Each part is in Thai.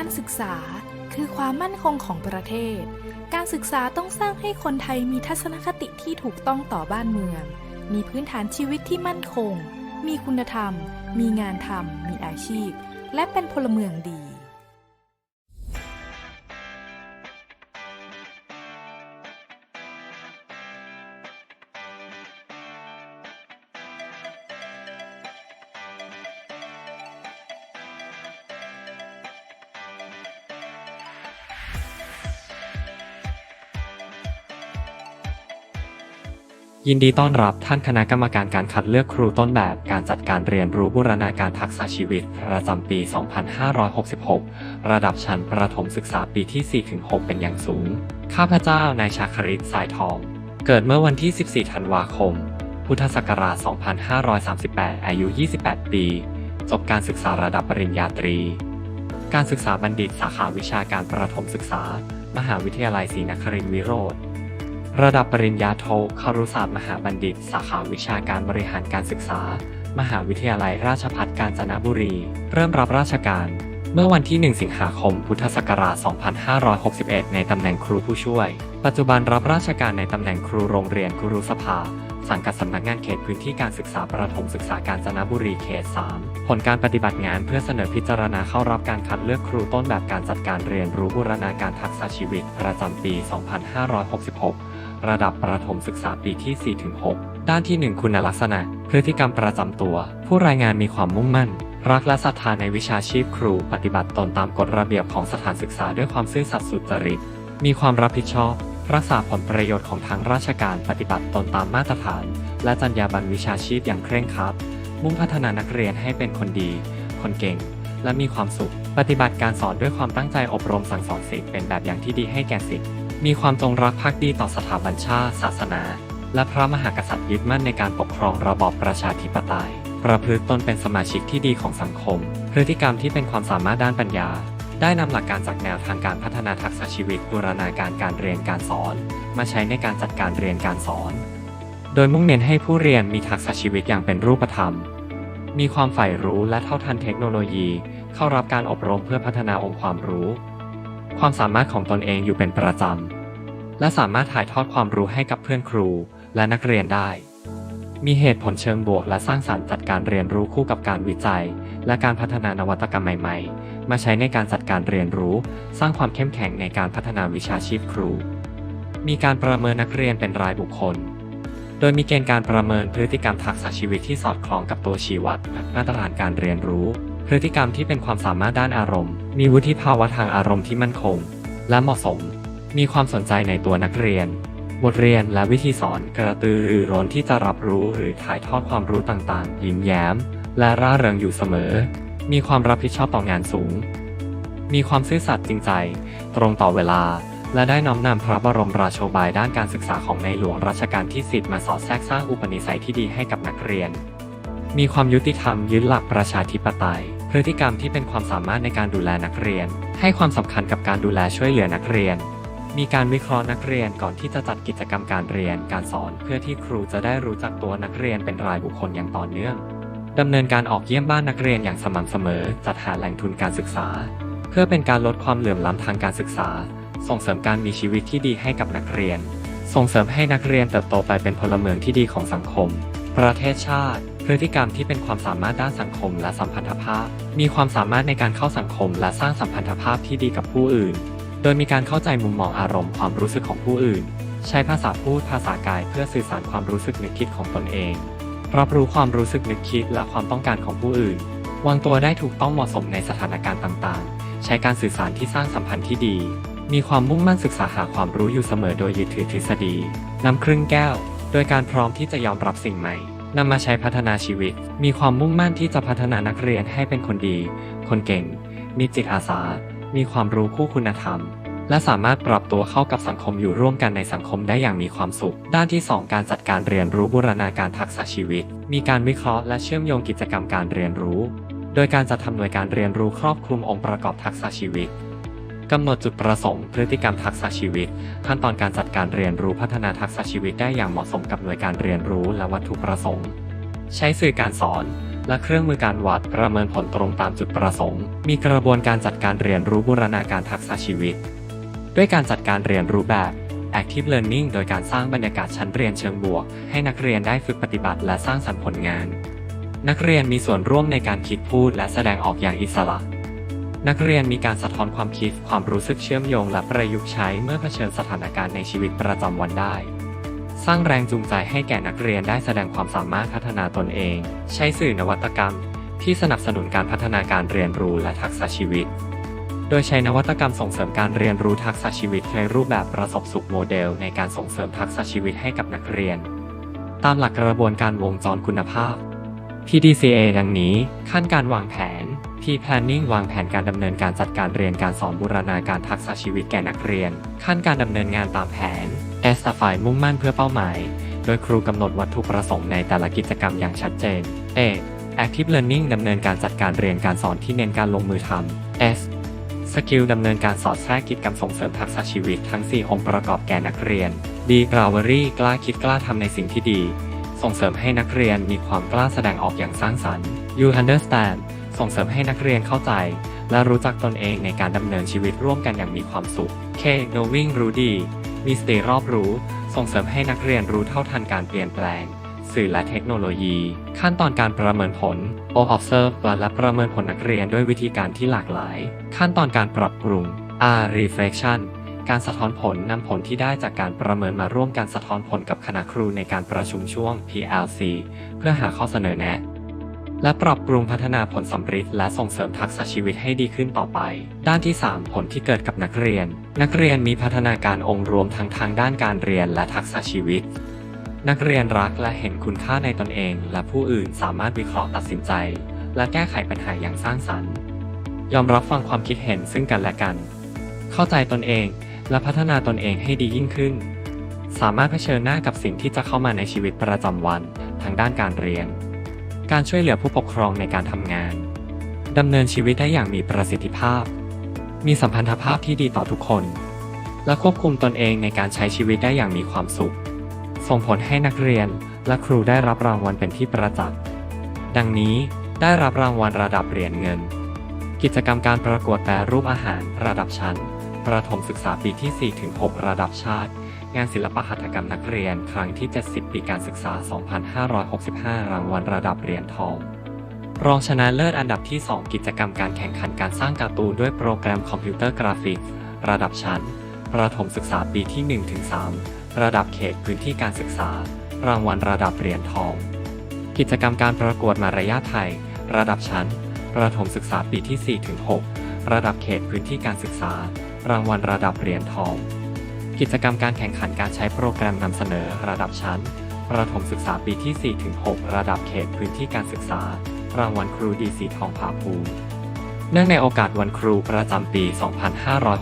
การศึกษาคือความมั่นคงของประเทศ การศึกษาต้องสร้างให้คนไทยมีทัศนคติที่ถูกต้องต่อบ้านเมือง มีพื้นฐานชีวิตที่มั่นคง มีคุณธรรม มีงานทำ มีอาชีพ และเป็นพลเมืองดี ยินดีต้อนรับท่านคณะกรรมการการคัดเลือกครูต้นแบบการจัดการเรียนรู้บูรณาการทักษะชีวิต ประจำปี 2566 ระดับชั้นประถมศึกษาปีที่ 4-6 เป็นอย่างสูง ข้าพเจ้านายชาคริตสายทอง เกิดเมื่อวันที่ 14 ธันวาคม พุทธศักราช 2538 อายุ 28 ปี จบการศึกษาระดับปริญญาตรี การศึกษาบัณฑิตสาขาวิชาการประถมศึกษา มหาวิทยาลัยศรีนครินทรวิโรธ ระดับปริญญาโทคารุศาสตร์มหาบัณฑิต สาขาวิชาการบริหารการศึกษา มหาวิทยาลัยราชภัฏกาญจนบุรี เริ่มรับราชการ เมื่อวันที่ 1 สิงหาคม พุทธศักราช 2561 ในตำแหน่งครูผู้ช่วย ปัจจุบันรับราชการในตำแหน่งครูโรงเรียนครูสภา สังกัดสำนักงานเขตพื้นที่การศึกษาประถมศึกษากาญจนบุรีเขต 3 ผลการปฏิบัติงานเพื่อเสนอพิจารณาเข้ารับการคัดเลือกครูต้นแบบการจัดการเรียนรู้บูรณาการทักษะชีวิตประจำปี 2566 ระดับประถมศึกษาปีที่ 4-6 ด้านที่ 1 คุณลักษณะ พฤติกรรมประจำตัว ผู้รายงานมีความมุ่งมั่น รักและศรัทธาในวิชาชีพครู ปฏิบัติตนตามกฎระเบียบของสถานศึกษาด้วยความซื่อสัตย์สุจริต มีความรับผิดชอบ รักษาผลประโยชน์ของทางราชการ ปฏิบัติตนตามมาตรฐาน และจรรยาบรรณวิชาชีพอย่างเคร่งครัด มุ่งพัฒนานักเรียนให้เป็นคนดี คนเก่ง และมีความสุข ปฏิบัติการสอนด้วยความตั้งใจอบรมสั่งสอนศิษย์เป็นแบบอย่างที่ดีให้แก่ศิษย์ มีความจงรักภักดีต่อสถาบันชาติ ศาสนา และพระมหากษัตริย์ยึดมั่นในการปกครองระบอบประชาธิปไตย ประพฤติตนเป็นสมาชิกที่ดีของสังคม พฤติกรรมที่เป็นความสามารถด้านปัญญา ได้นำหลักการจากแนวทางการพัฒนาทักษะชีวิตบูรณาการการเรียนการสอน มาใช้ในการจัดการเรียนการสอน โดยมุ่งเน้นให้ผู้เรียนมีทักษะชีวิตอย่างเป็นรูปธรรม มีความใฝ่รู้และเท่าทันเทคโนโลยี เข้ารับการอบรมเพื่อพัฒนาองค์ความรู้ ความสามารถของตนเองอยู่เป็นประจำ และสามารถถ่ายทอดความรู้ให้กับเพื่อนครูและนักเรียนได้ มีเหตุผลเชิงบวกและสร้างสรรค์จัดการเรียนรู้คู่กับการวิจัย และการพัฒนานวัตกรรมใหม่ ๆ มาใช้ในการจัดการเรียนรู้ สร้างความเข้มแข็งในการพัฒนาวิชาชีพครู มีการประเมินนักเรียนเป็นรายบุคคล โดยมีเกณฑ์การประเมินพฤติกรรมทักษะชีวิตที่สอดคล้องกับตัวชี้วัดมาตรฐานการเรียนรู้ พฤติกรรมที่เป็นความสามารถด้านอารมณ์ มีวุฒิภาวะทางอารมณ์ที่มั่นคง และเหมาะสม มีความสนใจในตัวนักเรียน บทเรียนและวิธีสอนกระตือรือร้นที่จะรับรู้หรือถ่ายทอดความรู้ต่างๆ ยิ้มแย้ม และร่าเริงอยู่เสมอ มีความรับผิดชอบต่องานสูง มีความซื่อสัตย์จริงใจ ตรงต่อเวลา และได้น้อมนำพระบรมราโชบายด้านการศึกษาของในหลวงรัชกาลที่10มาสอดแทรกสร้างอุปนิสัยที่ดีให้กับนักเรียน มีความยุติธรรมยึดหลักประชาธิปไตย พฤติกรรมที่เป็นความสามารถในการดูแลนักเรียน ให้ความสำคัญกับการดูแลช่วยเหลือนักเรียน มีการวิเคราะห์นักเรียนก่อนที่จะจัดกิจกรรมการเรียนการสอนเพื่อที่ครูจะได้รู้จักตัวนักเรียนเป็นรายบุคคลอย่างต่อเนื่องดำเนินการออกเยี่ยมบ้านนักเรียนอย่างสม่ำเสมอ จัดหาแหล่งทุนการศึกษา เพื่อเป็นการลดความเหลื่อมล้ำทางการศึกษา ส่งเสริมการมีชีวิตที่ดีให้กับนักเรียน ส่งเสริมให้นักเรียนเติบโตไปเป็นพลเมืองที่ดีของสังคม ประเทศชาติ พฤติกรรมที่เป็นความสามารถด้านสังคมและสัมพันธภาพ มีความสามารถในการเข้าสังคมและสร้างสัมพันธภาพที่ดีกับผู้อื่น โดยมีการเข้าใจมุมมองอารมณ์ความรู้สึกของผู้อื่น ใช้ภาษาพูดภาษากายเพื่อสื่อสารความรู้สึกนึกคิดของตนเอง รับรู้ความรู้สึกนึกคิดและความต้องการของผู้อื่น วางตัวได้ถูกต้องเหมาะสมในสถานการณ์ต่างๆ ใช้การสื่อสารที่สร้างสัมพันธ์ที่ดี มีความมุ่งมั่นศึกษาหาความรู้อยู่เสมอโดยยึดถือทฤษฎี นำครึ่งแก้ว โดยการพร้อมที่จะยอมรับสิ่งใหม่ นำมาใช้พัฒนาชีวิต มีความมุ่งมั่นที่จะพัฒนานักเรียนให้เป็นคนดี คนเก่ง มีจิตอาสา มีความรู้คู่คุณธรรม และสามารถปรับตัวเข้ากับสังคมอยู่ร่วมกันในสังคมได้อย่างมีความสุข ด้านที่ 2 การจัดการเรียนรู้บูรณาการทักษะชีวิต มีการวิเคราะห์และเชื่อมโยงกิจกรรมการเรียนรู้ โดยการจัดทำหน่วยการเรียนรู้ครอบคลุมองค์ประกอบทักษะชีวิต กำหนดจุดประสงค์ พฤติกรรมทักษะชีวิต ขั้นตอนการจัดการเรียนรู้พัฒนาทักษะชีวิตได้อย่างเหมาะสมกับหน่วยการเรียนรู้และวัตถุประสงค์ ใช้สื่อการสอน และเครื่องมือการวัดประเมินผลตรงตามจุดประสงค์ มีกระบวนการจัดการเรียนรู้บูรณาการทักษะชีวิต ด้วยการจัดการเรียนรู้แบบ Active Learning โดยการสร้างบรรยากาศชั้นเรียนเชิงบวก ให้นักเรียนได้ฝึกปฏิบัติและสร้างสรรค์ผลงาน นักเรียนมีส่วนร่วมในการคิดพูดและแสดงออกอย่างอิสระ นักเรียนมีการสะท้อนความคิด ความรู้สึกเชื่อมโยง และประยุกต์ใช้เมื่อเผชิญสถานการณ์ในชีวิตประจำวันได้ สร้างแรงจูงใจให้แก่นักเรียนได้แสดงความสามารถพัฒนาตนเอง ใช้สื่อนวัตกรรม ที่สนับสนุนการพัฒนาการเรียนรู้และทักษะชีวิต โดยใช้นวัตกรรมส่งเสริมการเรียนรู้ทักษะชีวิตในรูปแบบประสบสุขโมเดล ในการส่งเสริมทักษะชีวิตให้กับนักเรียน ตามหลักกระบวนการวงจรคุณภาพ PDCA ดังนี้ ขั้นการวางแผน P planning วางแผนการดำเนินการจัดการเรียนการสอนบูรณาการทักษะชีวิตแก่นักเรียน ขั้นการดำเนินงานตามแผน S ฝ่ายมุ่งมั่นเพื่อเป้าหมาย โดยครูกำหนดวัตถุประสงค์ในแต่ละกิจกรรมอย่างชัดเจน A Active Learning ดำเนินการจัดการเรียนการสอนที่เน้นการลงมือทำ S สกิลดำเนินการสอดแทรกกิจกรรมส่งเสริมทักษะชีวิตทั้ง 4 องค์ประกอบแก่นักเรียน D Bravery กล้าคิดกล้าทำในสิ่งที่ดี ส่งเสริมให้นักเรียนมีความกล้าแสดงออกอย่างสร้างสรรค์ You Understand ส่งเสริมให้นักเรียนเข้าใจ และรู้จักตนเองในการดำเนินชีวิตร่วมกันอย่างมีความสุข K Knowing รู้ดี มีสติรอบรู้ ส่งเสริมให้นักเรียนรู้เท่าทันการเปลี่ยนแปลง สื่อและเทคโนโลยี ขั้นตอนการประเมินผล O Observe และประเมินผลนักเรียนด้วยวิธีการที่หลากหลาย ขั้นตอนการปรับปรุง R Reflection การสะท้อนผลนำผลที่ได้จากการประเมินมาร่วมกันสะท้อนผลกับคณะครูในการประชุมช่วง PLC เพื่อหาข้อเสนอแนะ และปรับปรุงพัฒนาผลสำฤทธิ์และส่งเสริมทักษะชีวิตให้ดีขึ้นต่อไป ด้านที่ 3 ผลที่เกิดกับนักเรียน นักเรียนมีพัฒนาการองค์รวมทั้งทางด้านการเรียนและทักษะชีวิต นักเรียนรักและเห็นคุณค่าในตนเอง และผู้อื่นสามารถวิเคราะห์ตัดสินใจ และแก้ไขปัญหาอย่างสร้างสรรค์ ยอมรับฟังความคิดเห็นซึ่งกันและกัน เข้าใจตนเองและพัฒนาตนเองให้ดียิ่งขึ้น สามารถเผชิญหน้ากับสิ่งที่จะเข้ามาในชีวิตประจำวันทางด้านการเรียน การช่วยเหลือผู้ปกครองในการทำงาน ดำเนินชีวิตได้อย่างมีประสิทธิภาพ มีสัมพันธภาพที่ดีต่อทุกคน และควบคุมตนเองในการใช้ชีวิตได้อย่างมีความสุข ส่งผลให้นักเรียนและครูได้รับรางวัลเป็นที่ประจักษ์ดังนี้ได้รับรางวัลระดับเหรียญเงิน กิจกรรมการประกวดแปรรูปอาหารระดับชั้น ประถมศึกษาปีที่ 4-6 ระดับชาติ งานศิลปหัตถกรรมนักเรียน ครั้งที่ 70 ปีการศึกษา 2565 รางวัลระดับเหรียญทอง รองชนะเลิศอันดับที่ 2 กิจกรรมการแข่งขันการสร้างการ์ตูนด้วยโปรแกรมคอมพิวเตอร์กราฟิก ระดับชั้น ประถมศึกษาปีที่ 1-3 ระดับเขตพื้นที่การศึกษา รางวัลระดับเหรียญทอง กิจกรรมการประกวดมารยาทไทย ระดับชั้น ประถมศึกษาปีที่ 4-6 ระดับเขตพื้นที่การศึกษา รางวัลระดับเหรียญทอง กิจกรรมการแข่งขันการใช้โปรแกรมนำเสนอระดับชั้น ประถมศึกษาปีที่ 4-6 ระดับเขตพื้นที่การศึกษา รางวัลครูดีสีทองผาภูมิเนื่องในโอกาสวันครูประจำปี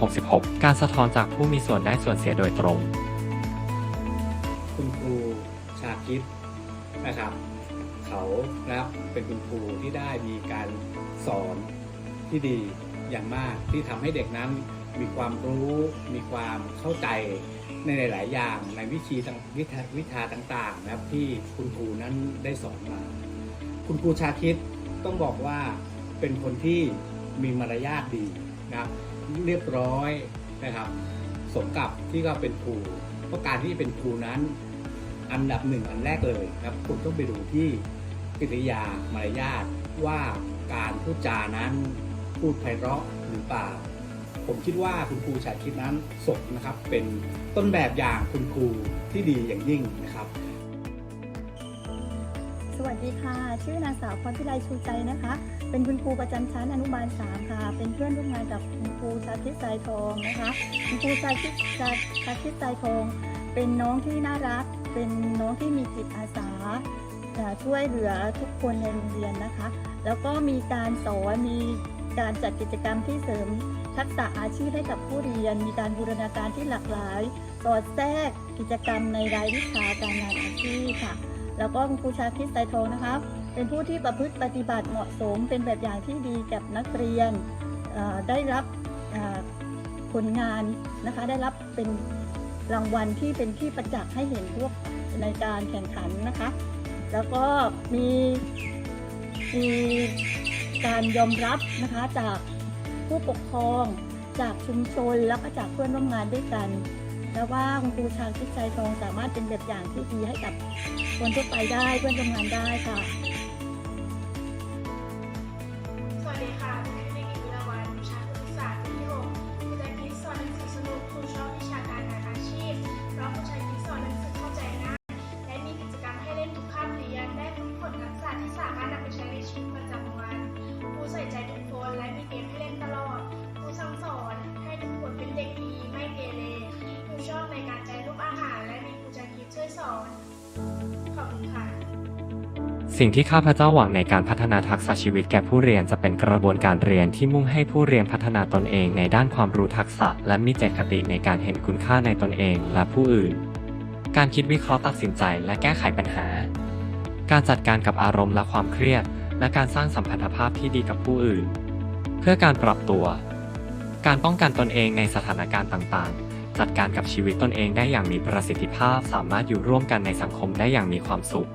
2566 การสะท้อนจากผู้มีส่วนได้ส่วนเสียโดยตรง คุณครูชาคิดนะครับ เขานะครับเป็นคุณครูที่ได้มีการสอนที่ดีอย่างมากที่ทำให้เด็กนั้น มีความรู้มีความเข้าใจในหลาย ๆ อย่างในวิธีต่างวิชาวิชาต่าง ๆ นะครับที่คุณครูนั้นได้สอนมา คุณครูชาคิดต้องบอกว่าเป็นคนที่มีมารยาทดีนะครับเรียบร้อยนะครับสมกับที่ก็เป็นครูเพราะการที่เป็นครูนั้นอันดับหนึ่งอันแรกเลยครับคุณต้องไปดูที่กิริยามารยาทว่าการพูดจานั้นพูดไพเราะหรือเปล่า ผมคิดว่าคุณครูชาคิดนั้นสมนะครับ เป็นต้นแบบอย่างคุณครูที่ดีอย่างยิ่งนะครับสวัสดีค่ะ ชื่อนางสาวพรพิไลชูใจนะคะ เป็นคุณครูประจำชั้นอนุบาล 3 ค่ะ เป็นเพื่อนร่วมงานกับคุณครูชาคิดสายทองนะคะ คุณครูชาคิดชาชาคิดสายทอง เป็นน้องที่น่ารัก เป็นน้องที่มีจิตอาสา ช่วยเหลือทุกคนในโรงเรียนนะคะ แล้วก็มีการสอน มีการจัดกิจกรรมที่เสริม ทักษะอาชีพให้กับผู้เรียน มีการบูรณาการที่หลากหลาย สอดแทรกกิจกรรมในรายวิชาการงานอาชีพค่ะ แล้วก็คุณครูชาคริสไตรทองนะคะ เป็นผู้ที่ประพฤติปฏิบัติเหมาะสม เป็นแบบอย่างที่ดีกับนักเรียน ได้รับผลงานนะคะ ได้รับเป็นรางวัลที่เป็นที่ประจักษ์ให้เห็นพวกในการแข่งขันนะคะ แล้วก็มีมีการยอมรับนะคะจาก ผู้ปกครอง จากชุมชนแล้วก็จากเพื่อนร่วมงานด้วยกัน และวว่าคุณครูชาคิดใจทองสามารถเป็นแบบอย่างที่ดีให้กับคนทั่วไปได้เพื่อนร่วมงานได้ค่ะ อนขอบคุณค่ะ สิ่งที่ข้าพเจ้าหวังในการพัฒนาทักษะชีวิตแก่ผู้เรียนจะเป็นกระบวนการเรียนที่มุ่งให้ผู้เรียนพัฒนาตนเองในด้านความรู้ทักษะ และมีเจตคติในการเห็นคุณค่าในตนเองและผู้อื่น การคิดวิเคราะห์ตัดสินใจและแก้ไขปัญหา การจัดการกับอารมณ์และความเครียด และการสร้างสัมพันธภาพที่ดีกับผู้อื่น เพื่อการปรับตัว การป้องกันตนเองในสถานการณ์ต่างๆ จัดการกับชีวิตตนเองได้อย่างมีประสิทธิภาพ สามารถอยู่ร่วมกันในสังคมได้อย่างมีความสุข